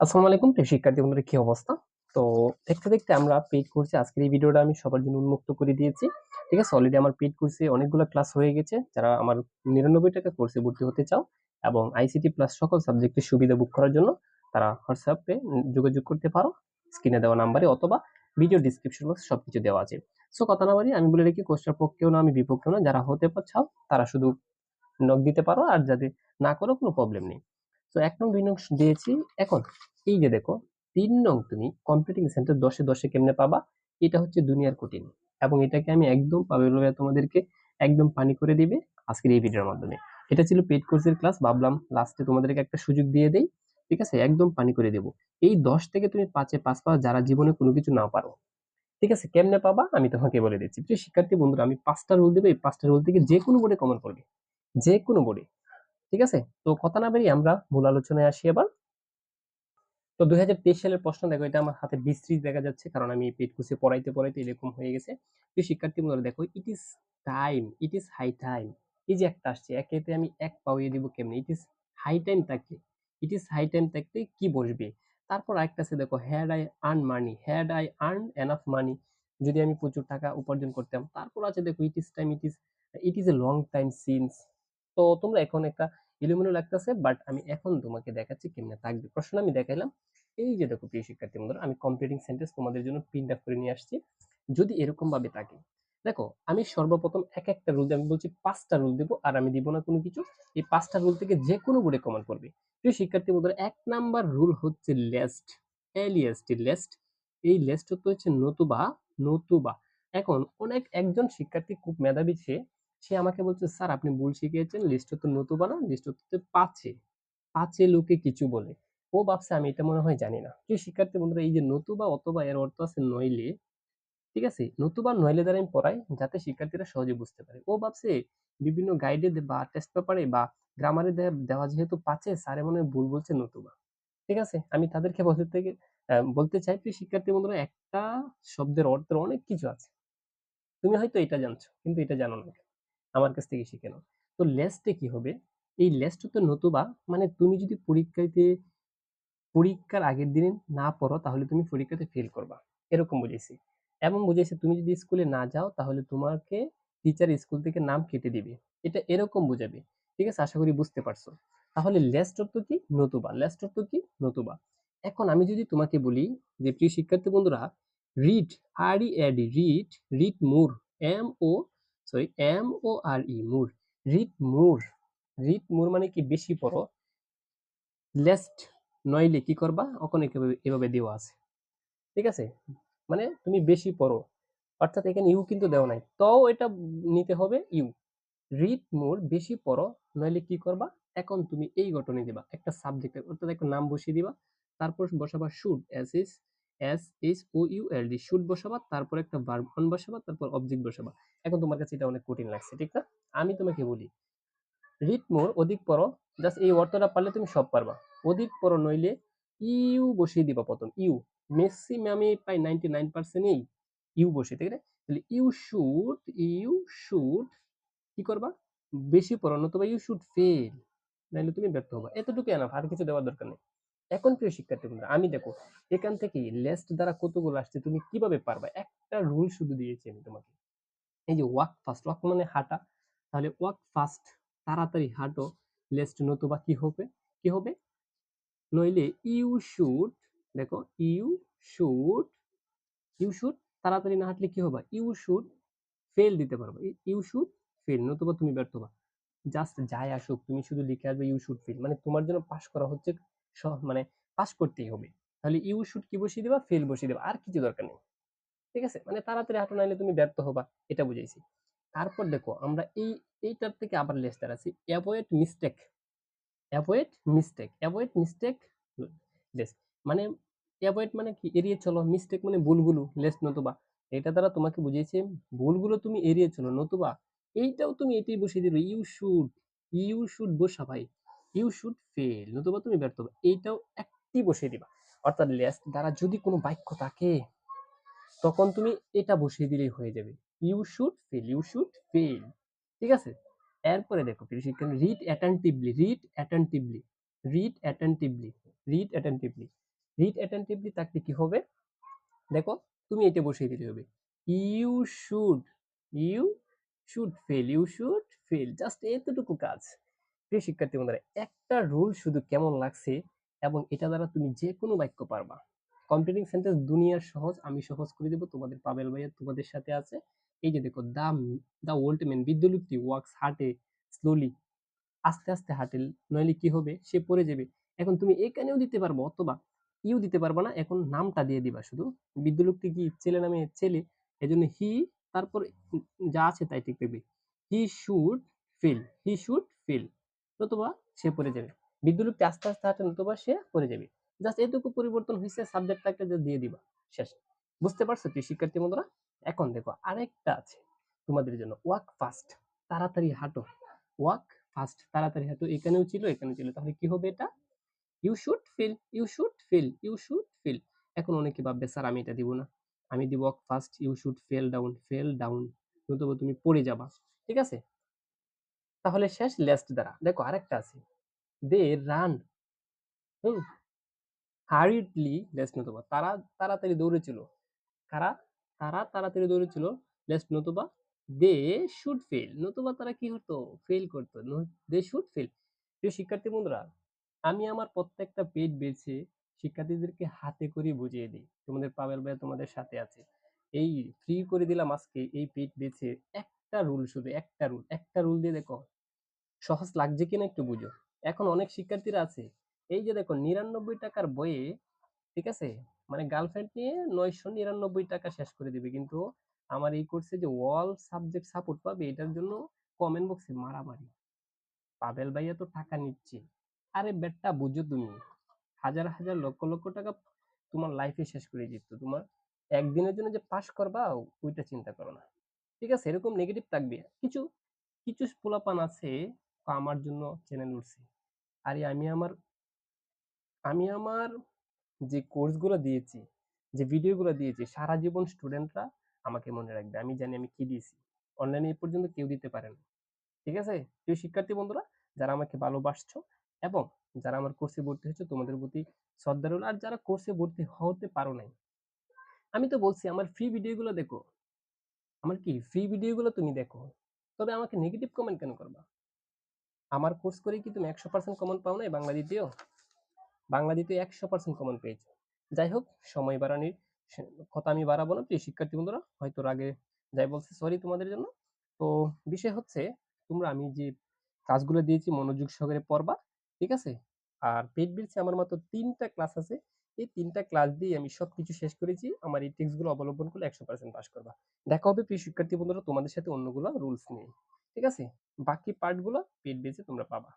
আসসালামু আলাইকুম, প্রিয় শিক্ষার্থী বন্ধুরা, কি অবস্থা? তো দেখতে দেখতে আমরা পেড কোর্সে আজকের এই ভিডিওটা আমি সবার জন্য উন্মুক্ত করে দিয়েছি। ঠিক আছে অলরেডি আমার পেড কোর্সে অনেকগুলো ক্লাস হয়ে গেছে। যারা আমার নিরানব্বই টাকা কোর্সে ভর্তি হতে চাও এবং আইসিটি প্লাস সকল সাবজেক্টের সুবিধা বুক করার জন্য, তারা হোয়াটসঅ্যাপে যোগাযোগ করতে পারো। স্ক্রিনে দেওয়া নাম্বারে অথবা ভিডিও ডিসক্রিপশন বক্সে সবকিছু দেওয়া আছে। সো কথা না বলি আমি বলে রেখি কোর্সটার পক্ষেও না, আমি বিপক্ষেও না। যারা হতে চাও, তারা শুধু নক দিতে পারো। আর যাতে না করো, কোনো প্রবলেম নেই। তো এক নং, দুই নং দিয়েছি। এখন, এই যে দেখো, তিন নং তুমি কম্পিউটিং সেন্টার দশে দশে কেমনে পাবা? এটা হচ্ছে দুনিয়ার কঠিন এবং এটাকে আমি একদম পাবে তোমাদেরকে একদম পানি করে দিবে আজকের এই ভিডিওর মাধ্যমে। এটা ছিল পেড কোর্সের ক্লাস ভাবলাম লাস্টে তোমাদেরকে একটা সুযোগ দিয়ে দেই। ঠিক আছে? একদম পানি করে দেব। এই দশ থেকে তুমি পাঁচে পাঁচ পাওয়া যারা জীবনে কোনো কিছু না পারো, ঠিক আছে? কেমনে পাবা? আমি তোমাকে বলে দিচ্ছি। প্রিয় শিক্ষার্থী বন্ধুরা, আমি পাঁচটা রোল দেবো। এই পাঁচটা রোল থেকে যে কোনো বোর্ডে কমন করবে। যে কোনো বোর্ডে ঠিক আছে? তো কথা না বেরিয়ে আমরা মূল আলোচনায় আসি এবার। তো দুই হাজার তেইশ সালের প্রশ্ন, দেখো এটা আমার হাতে বিস্তৃত দেখা যাচ্ছে কারণ আমি পেট কুসে পড়াইতে পড়াইতে এরকম হয়ে গেছে। প্রিয় শিক্ষার্থী বন্ধুরা, দেখো it is time it is high time এই যে একটা আসছে, একেতে আমি এক পাওয়িয়ে দিব কেমনি? ইট ইজ হাই টাইম থাকলে ইট ইজ হাই টাইম থাকলে কি বসবে? তারপর আরেকটা আছে, দেখো had I earn money had I earn enough money যদি আমি প্রচুর টাকা উপার্জন করতাম। তারপর আছে, দেখো it is time it is it is a long time since তো তোমরা এখন একটা ইলুমিনো লাগতেছে বাট আমি এখন তোমাকে দেখাচ্ছি কেমনে থাকবে। প্রশ্ন আমি দেখাইলাম, এই যে দেখো প্রিয় শিক্ষার্থী বন্ধুরা, আমি কম্পিউটিং সেন্টেন্স তোমাদের জন্য প্রিন্ট আপ করে নিয়ে আসছি। যদি এরকম ভাবে থাকে, দেখো আমি সর্বপ্রথম এক একটা রুল আমি বলছি পাঁচটা রুল দেবো আর আমি দিব না কোনো কিছু। এই পাঁচটা রুল থেকে যে কোনো বোর্ডে কমান করবে। প্রিয় শিক্ষার্থী বন্ধুরা, এক নাম্বার রুল হচ্ছে least L E S T lest এই লেস্ট হচ্ছে নতুবা নতুবা। এখন অনেক একজন শিক্ষার্থী খুব মেধাবী, সে সে আমাকে বলছে, স্যার, আপনি ভুল শিখিয়েছেন লিস্ট তো নতুবা না লিস্ট হচ্ছে পাঁচে। পাঁচে লোকে কিছু বলে। ও ভাবছে, আমি এটা মনে হয় জানি না। প্রিয় শিক্ষার্থী বন্ধুরা, এই যে নতুবা অথবা এর অর্থ আছে নইলে, ঠিক আছে? নতুবা নইলে দ্বারা আমি পড়াই, যাতে শিক্ষার্থীরা সহজে বুঝতে পারে। ও ভাবছে, বিভিন্ন গাইডে বা টেস্ট পেপারে বা গ্রামারে দেওয়া যেহেতু পাচ্ছে স্যারে মনে ভুল বলছে নতুবা। ঠিক আছে? আমি তাদেরকে বলতে থেকে বলতে চাই প্রিয় শিক্ষার্থী বন্ধুরা, একটা শব্দের অর্থের অনেক কিছু আছে। তুমি হয়তো এটা জানছো, কিন্তু এটা জানো না আমার কাছ থেকে শিখে নাও। তো লেস্টে কি হবে? এই লেস্ট তো নতুবা মানে তুমি যদি পরীক্ষাতে, পরীক্ষার আগের দিনে না পড়ো তাহলে তুমি পরীক্ষাতে ফেল করবা। এরকম বুঝেছি এবং বুঝেছি তুমি যদি স্কুলে না যাও তাহলে তোমাকে টিচার স্কুল থেকে নাম কেটে দিবে। এটা এরকম বুঝাবে। ঠিক আছে? আশা করি বুঝতে পারছ। তাহলে লেস্ট অর্থ কি? নতুবা। লেস্ট অর্থ কি? নতুবা। এখন আমি যদি তোমাকে বলি যে, প্রিয় শিক্ষার্থী বন্ধুরা read R E A D read read more M O sorry, M O R E, more. Read more. Read more মানে কি? বেশি পড়ো। লেস্ট নইলে কি করবা? ওখানে এভাবে দেওয়া আছে। ঠিক আছে? মানে তুমি বেশি পড়ো। অর্থাৎ এখানে ইউ কিন্তু দেওয়া নাই। তো এটা নিতে হবে ইউ। রিড মোর, বেশি পড়ো, নইলে কি করবা? এখন তুমি এই ঘটনে দিবা। একটা সাবজেক্ট অর্থাৎ একটা নাম বসিয়ে দিবা। তারপর বসাবা should S is S H O U L D should বসাবা, তারপর একটা ভার্ব অন বসাবা, তারপর অবজেক্ট বসাবা। এখন তোমার কাছে এটা অনেক কঠিন লাগছে, ঠিক না? আমি তোমাকে বলি রিড মোর অধিক পড়ো। জাস্ট এই অর্থটা পারলে তুমি সব পারবা। অধিক পড়ো নইলে ইউ বসিয়ে দিবা প্রথম। ইউ ম্যাক্সিমামে পাই নাইনটি নাইন পার্সেন্টেই ইউ বসে ঠিক আছে? তাহলে ইউ শুড ইউ শুড কি করবা? বেশি পড়ো, নতুবা ইউ শুড ফেল নাইলে তুমি ব্যর্থ হবা। এতটুকু এনাফ আর কিছু দেওয়ার দরকার নেই। এখন প্রিয় শিক্ষার্থী বন্ধুরা আমি দেখো, এখান থেকে লেস্ট দ্বারা কতগুলো আসছে তুমি কীভাবে পারবা? একটা রুল শুধু দিয়েছি আমি তোমাকে। এই যে ওয়াক ফাস্ট ওয়াক মানে হাঁটা। তাহলে ওয়াক ফাস্ট তাড়াতাড়ি হাঁটো লেস্ট নতুবা কি হবে? কি হবে? নইলে ইউ শুড দেখো ইউ শুড ইউ শুড তাড়াতাড়ি না হাঁটলে কি হবে? ইউ শুড ফেল দিতে পারবে। ইউ শুড ফেল নতুবা তুমি ব্যর্থ হবা। জাস্ট যাই আসুক, তুমি শুধু লিখে আসবে ইউ শুড ফেল মানে তোমার জন্য পাস করা হচ্ছে মানে পাস করতেই হবে। তাহলে ইউ শুড কি বসিয়ে দেবা? ফেল বসিয়ে দেবা। আর কিছু দরকার নেই। ঠিক আছে? মানে তাড়াতাড়ি হাঁটো, নাইলে তুমি ব্যর্থ হবা। এটা বুঝাইছি। তারপর দেখো, আমরা এই, এইটার থেকে আবার লেস্টার আছি। Avoid mistake avoid mistake avoid mistake less মানে অ্যাভয়েড মানে কি? এড়িয়ে চলো। মিস্টেক মানে ভুলগুলো লেস নতুবা। এটা দ্বারা তোমাকে বুঝিয়েছে, ভুলগুলো তুমি এড়িয়ে চলো, নতুবা। এইটাও তুমি এটাই বসিয়ে দিবে ইউ শুড ইউ শুড বসা ভাই। ইউ শুড ফেল নতুবা তুমি ব্যর্থ হবে। এইটাও একটি বসিয়ে দিবা। অর্থাৎ লেস্ট দ্বারা যদি কোনো বাক্য থাকে, তখন তুমি এটা বসিয়ে দিলেই হয়ে যাবে। You should fall you should fall ঠিক আছে? এরপরে দেখো, প্রিয় read attentively read attentively read attentively read attentively read attentively থাকলে কি হবে? দেখো, তুমি এটা বসিয়ে দিলে হবে। You should you should fall you should fall just এতটুকু কাজ। প্রিয় শিক্ষার্থী বন্ধুরা, একটা রুল শুধু কেমন লাগছে এবং এটা দ্বারা তুমি যে কোনো বাক্য পারবা। কম্পিউটিং সেন্টেন্স দুনিয়ার সহজ, আমি সহজ করে দেবো, তোমাদের পাবেল ভাইয়া তোমাদের সাথে আছে। এই যে দেখো দা দা ওল্ড ম্যান বিদ্যুলুক্তি ওয়ার্কস হার্টে স্লোলি আস্তে আস্তে হাঁটে, নইলে কি হবে? সে পড়ে যাবে। এখন তুমি এখানেও দিতে পারব অথবা ইউ দিতে পারবা না, এখন নামটা দিয়ে দিবা শুধু। বিদ্যুলুক্তি কি ছেলে নামে ছেলে, এজন্য হি তারপর যা আছে তাই ঠিক পেবে he should feel he should feel নতুবা সে পড়ে যাবে। বিদ্যুলুক্তি আস্তে আস্তে হাঁটে, নতুবা সে পড়ে যাবে। জাস্ট এটুকু পরিবর্তন হয়েছে সাবজেক্টটাকে যে দিয়ে দিবা, শেষ। বুঝতে পারছ? তুই শিক্ষার্থী বন্ধুরা, এখন দেখো আরেকটা আছে তোমাদের জন্য। ওয়াক ফাস্ট তাড়াতাড়ি হাঁটো। ওয়াক ফাস্ট তাড়াতাড়ি হাঁটো। এখানেও ছিল এখানেও ছিল। তাহলে কি হবে এটা? You should feel you should feel you should feel এখন অনেকে ভাববে, স্যার, আমি এটা দিব না। আমি দিব walk fast you should fall down fall down নতুবা তুমি পড়ে যাবা। ঠিক আছে? তাহলে শেষ লেস্ট দ্বারা। দেখো আরেকটা আছে। They run. হারিডলি লেস্ট নতুবা। তারা তাড়াতাড়ি দৌড়েছিল। কারা? তারা তাড়াতাড়ি দৌড়েছিল লেস্ট নতুবা। দে শুড ফেল নতুবা তারা কি হতো ফেল করতো। দে শুড ফেল প্রিয় শিক্ষার্থী বন্ধুরা, আমি আমার প্রত্যেকটা পেজ বেছে শিক্ষার্থীদেরকে হাতে করে বুঝিয়ে দিই। তোমাদের পাবেল ভাই তোমাদের সাথে আছে। এই ফ্রি করে দিলাম আজকে এই পেজ বেছে। একটা রুল শুধু, একটা রুল একটা রুল দিয়ে দেখো, সহজ লাগছে কিনা একটু বুঝো। এখন অনেক শিক্ষার্থীরা আছে, এই যে দেখো নিরানব্বই টাকার বইয়ে, ঠিক আছে? মানে গার্লফ্রেন্ড নিয়ে নয়শো নিরানব্বই টাকা শেষ করে দিবে। কিন্তু আমার এই কোর্সে যে ওয়াল সাবজেক্ট সাপোর্ট পাবে, এটার জন্য কমেন্ট বক্সে মারামারি। পাবেল ভাইয়া তো টাকা নিচ্ছে। আরে বেটটা বুঝো তুমি, হাজার হাজার লক্ষ লক্ষ টাকা তোমার লাইফে শেষ করে দিত তোমার একদিনের জন্য যে পাস করবা, ওইটা চিন্তা করো না। ঠিক আছে? এরকম নেগেটিভ থাকবে। কিছু কিছু পোলাপান আছে আমার জন্য চ্যানেল উঠছে আরে আমি আমার আমি আমার যে কোর্সগুলো দিয়েছি, যে ভিডিওগুলো দিয়েছি, সারা জীবন স্টুডেন্টরা আমাকে মনে রাখবে। আমি জানি আমি কি দিয়েছি। অনলাইনে এ পর্যন্ত কেউ দিতে পারে না। ঠিক আছে? প্রিয় শিক্ষার্থী বন্ধুরা, যারা আমাকে ভালোবাসছো এবং যারা আমার কোর্সে ভর্তি হয়েছে, তোমাদের প্রতি শ্রদ্ধা আর যারা কোর্সে ভর্তি হতে পারো নাই, আমি তো বলছি, আমার ফ্রি ভিডিওগুলো দেখো। আমার কি ফ্রি ভিডিওগুলো তুমি দেখো? তবে আমাকে নেগেটিভ কমেন্ট কেন করবা? আমার কোর্স করে কি তুমি একশো পার্সেন্ট কমন পাও নাই বাংলা দ্বিতীয় বাংলা দ্বিতীয় একশো পার্সেন্ট কমন পেয়েছ। যাই হোক, সময় বাড়ানির কথা আমি বাড়াবো না, প্রিয় শিক্ষার্থী বন্ধুরা। হয়তো আগে যাই বলছি সরি তোমাদের জন্য। তো বিষয় হচ্ছে, তোমরা আমি যে কাজগুলো দিয়েছি, মনোযোগ সহকারে পড়বা, ঠিক আছে? আর পেট বিলছে আমার মাত্র তিনটা ক্লাস আছে। এই তিনটা ক্লাস দিয়ে আমি সব কিছু শেষ করেছি। আমার এই টেক্সটগুলো অবলম্বন করলে একশো পার্সেন্ট পাস করবা। দেখা হবে প্রিয় শিক্ষার্থী বন্ধুরা, তোমাদের সাথে অন্যগুলো রুলস নিয়ে। ঠিক আছে? বাকি পার্টগুলো পেট বেজে তোমরা পাবা।